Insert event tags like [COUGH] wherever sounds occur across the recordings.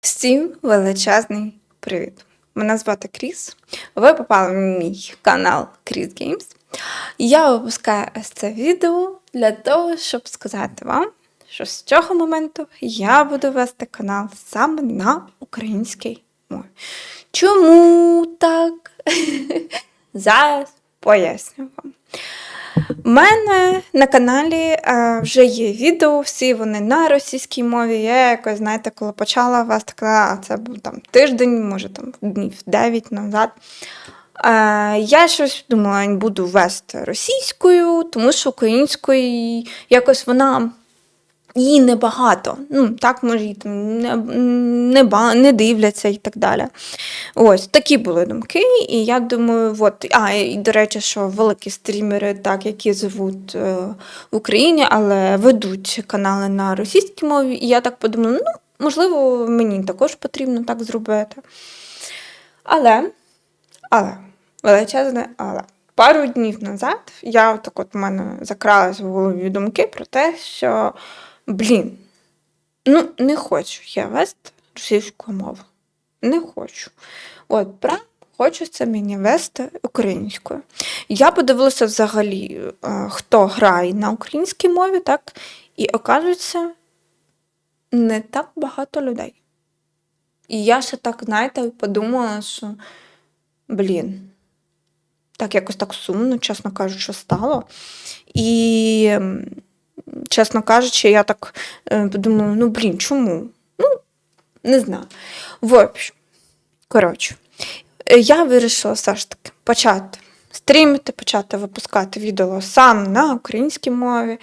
Всім величезний привіт! Мене звати Кріс. Ви попали в мій канал Кріс Games. Я випускаю ось це відео для того, щоб сказати вам, що з цього моменту я буду вести канал саме на українській мові. Чому так? [LAUGHS] Зараз поясню. У мене на каналі е, вже є відео, всі вони на російській мові. Я якось, знаєте, коли почала вести така, а це був там тиждень, може там днів 9 назад. Е, я щось думала, буду вести російською, тому що українською якось вона. Її небагато. Ну, так, може, її там не, не, не дивляться і так далі. Ось такі були думки. І я думаю, от, а, і до речі, що великі стрімери, так, які живуть е, в Україні, але ведуть канали на російській мові. І я так подумала, ну, можливо, мені також потрібно так зробити. Але, але, величезне, але. Пару днів назад я так от в мене закралась в голові думки про те, що блін, ну не хочу я вести російську мову. Не хочу. От, прям хочеться мені вести українською. Я подивилася взагалі, е, хто грає на українській мові, так, і оказується, не так багато людей. І я ще так, знаєте, подумала, що блін так якось так сумно, чесно кажучи, стало. І, чесно кажучи, я так е, подумала: ну, блін, чому? Ну, не знаю. В общем, коротше, е, я вирішила все ж таки почати стрімити, почати випускати відео сам на українській мові.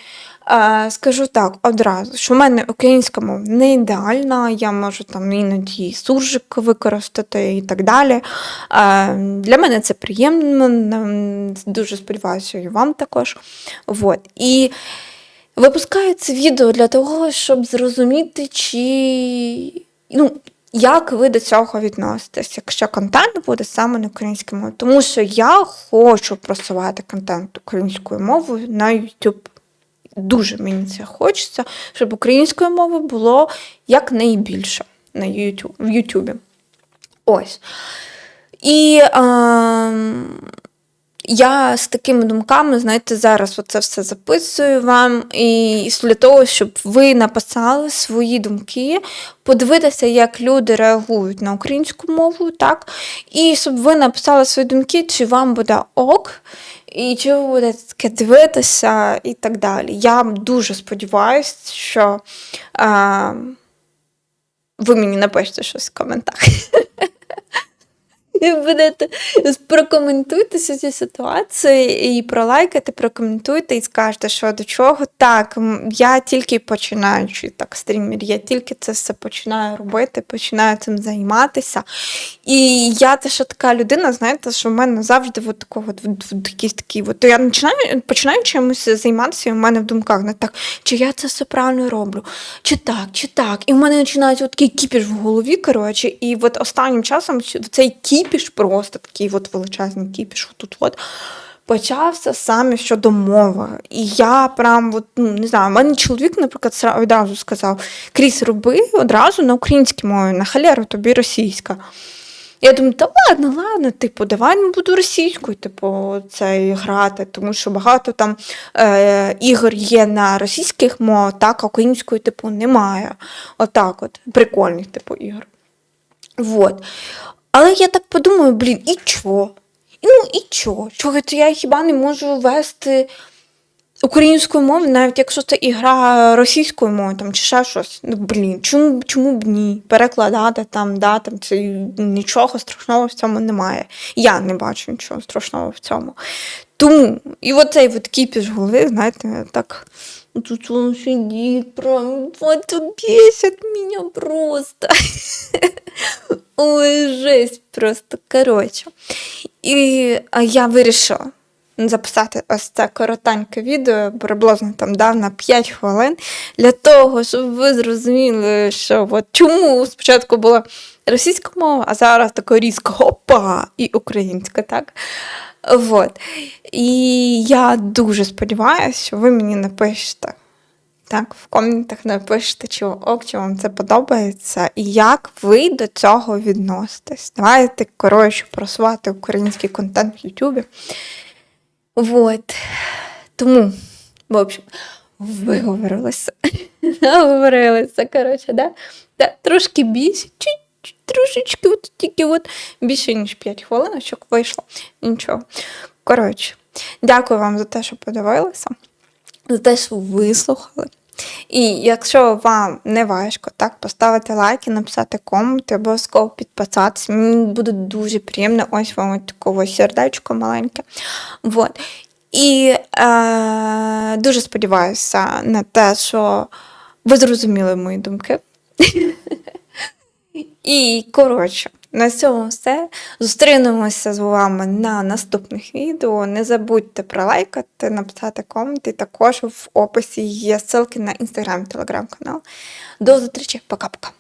Е, Скажу так одразу, що в мене українська мова не ідеальна, я можу там іноді суржик використати і так далі. Для мене це приємно, дуже сподіваюся, і вам також. Вот. І випускаю це відео для того, щоб зрозуміти, чи. Ну, як ви до цього відноситесь, якщо контент буде саме на українській мові? Тому що я хочу просувати контент українською мовою на YouTube. Дуже мені це хочеться, щоб української мови було якнайбільше на YouTube, в YouTube. Ось. І е, я з такими думками, знаєте, зараз оце все записую вам, і для того, щоб ви написали свої думки, подивитися, як люди реагують на українську мову, так? І щоб ви написали свої думки, чи вам буде ок, і чи ви будете таке дивитися, і так далі. Я дуже сподіваюся, що а, ви мені напишете щось в коментарях. [LAUGHS] [LAUGHS] Будете прокоментуйте цю ситуацію і пролайкайте, прокоментуйте і скажете, що до чого. Так, я тільки починаючи так стрімер, я тільки це все починаю робити, починаю цим займатися. І я теж така людина, знаєте, що в мене завжди от такого якийсь такий. От, я починаю, починаю чимось займатися, і в мене в думках не так, чи я це все правильно роблю, чи так, чи так. І в мене починається такий кіпіш в голові, коротше, і от останнім часом цей кіпіш, просто такий от величезний кіпіш, отут от. Почався саме щодо мови. І я прям, от, ну, не знаю, у мене чоловік, наприклад, одразу сказав: Кріс, роби одразу на українській мові, на халеру тобі російська. Я думаю, та ладно, ладно, типу, давай не буду російською, типу, це грати, тому що багато там е, ігор є на російських мовах, так, а української, типу, немає. Отак от, прикольних, типу, ігор. Вот. Але я так подумаю, блін, і чо? Ну і чо? Чого то я хіба не можу вести українською мовою, навіть якщо це ігра російською мовою там, чи ще щось. Ну, блін, чому, чому б ні? Перекладати там, да, там це нічого страшного в цьому немає. Я не бачу нічого страшного в цьому. Тому, і оцей от кіпіш голови, знаєте, так. Тут он сидит, прям, вот бесит меня просто. [LAUGHS] Ой, жесть просто, коротше. І я вирішила записати ось це коротеньке відео, приблизно там да, на 5 хвилин, для того, щоб ви зрозуміли, що от чому спочатку була російська мова, а зараз така різка опа, і українська, так? Вот. І я дуже сподіваюся, що ви мені напишете Так, в коментах напишіть, чи ок, чи вам це подобається, і як ви до цього відноситесь. Давайте, коротше, просувати український контент в Ютубі. Вот. Тому, в общем, виговорилися. [LAUGHS] Наговорилися, коротше, да? да? Трошки більше, чуть-чуть, трошечки, от тільки от більше, ніж 5 хвилиночок вийшло. Нічого. Коротше, дякую вам за те, що подивилися, за те, що вислухали. І якщо вам не важко, так, поставити лайки, написати комент, обов'язково підписатися. Мені буде дуже приємно. Ось вам такого сердечко маленьке. Вот. І е, дуже сподіваюся на те, що ви зрозуміли мої думки. [LAUGHS] І коротше, на цьому все. Зустрінемося з вами на наступних відео. Не забудьте пролайкати, написати коменти. Також в описі є ссылки на інстаграм, телеграм-канал. До зустрічі, пока-пока.